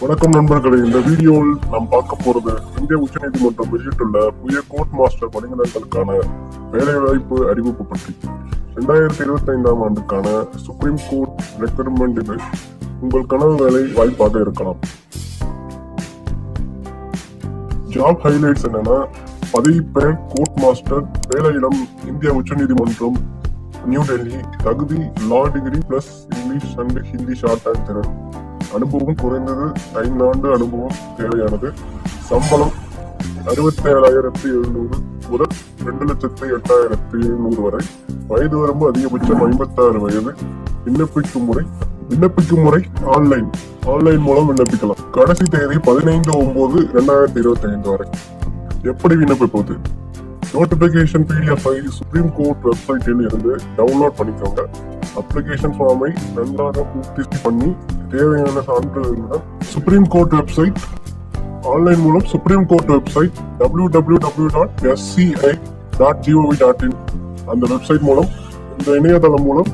வணக்கம் நண்பர்களே இந்த வீடியோவில் நாம் பார்க்க போறது இந்திய உச்சநீதிமன்றம் வெளியிட்டுள்ள புதிய கோர்ட் மாஸ்டர் பணியிடங்களுக்கான வேலைவாய்ப்பு அறிவிப்பு பற்றி. ரெண்டாயிரத்தி இருபத்தி ஐந்தாம் ஆண்டுக்கான சுப்ரீம் கோர்ட் ரெக்ரூட்மெண்ட் இது. உங்கள் கனவு வேலை வாய்ப்பாக இருக்கலாம். ஜாப் ஹைலைட்ஸ் என்னன்னா பதவி பெயர் கோர்ட் மாஸ்டர் வேலையிடம் இந்திய உச்சநீதிமன்றம் நியூ டெல்லி தகுதி law degree plus English and Hindi short and திறன் அனுபவம் குறைந்தது ஐந்து ஆண்டு அனுபவம் தேவையானது. சம்பளம் அறுபத்தி ஏழாயிரத்தி எழுநூறு முதல் ரெண்டு லட்சத்தி எட்டாயிரத்தி எழுநூறு வரை. வயது வரம்பு அதிகபட்சம் ஐம்பத்தாறு வயது. விண்ணப்பிக்கும் முறை விண்ணப்பிக்கும் முறை ஆன்லைன் ஆன்லைன் மூலம் விண்ணப்பிக்கலாம். கடைசி தேதி பதினைந்து ஒன்பது ரெண்டாயிரத்தி இருபத்தி ஐந்து வரை. எப்படி விண்ணப்பிப்பது? நோட்டிபிகேஷன் பிடிஎஃப் ஐ சுப்ரீம் கோர்ட் வெப்சைட்டில் இருந்து டவுன்லோட் பண்ணிக்கோங்க. அப்ளிகேஷன் ஃபார்மை நன்றாக பூர்த்தி பண்ணி தேவையான சான்றிதழ்களுடன் சுப்ரீம் கோர்ட் வெப்சைட் ஆன்லைன் மூலம் supreme court website W W W dot SCI dot GOV dot IN அந்த வெப்சைட் மூலம் இந்த இணையதளம் மூலம்